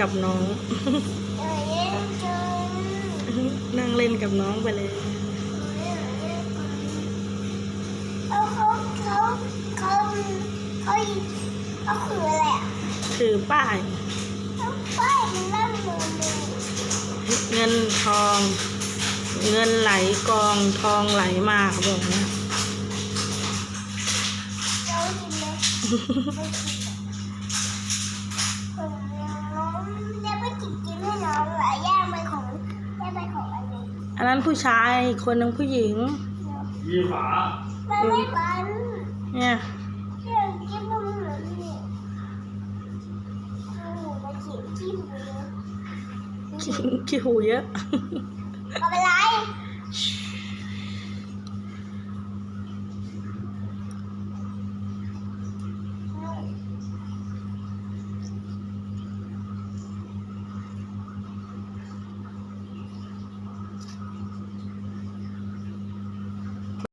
กับน้องเออเล่นจนนั่งเล่นกับน้องไปเลยเขาเขาเขาเขาเขาเขาคืออะไรอะคือป้ายเขาป้ายมันนั่งมือมือเงินทอง เงินไหลกองทองไหลมาเขาบอกนะ อะไรอันนั้นผู้ชายอีกคนหนึ่งผู้หญิงยีฝามันไม่ปันเนี่ยเรื่องกินมันเหมือนนี่เอาหมูมาขีดจิ้มเลยขี้ขี้หูเยอะ เอาไปล้า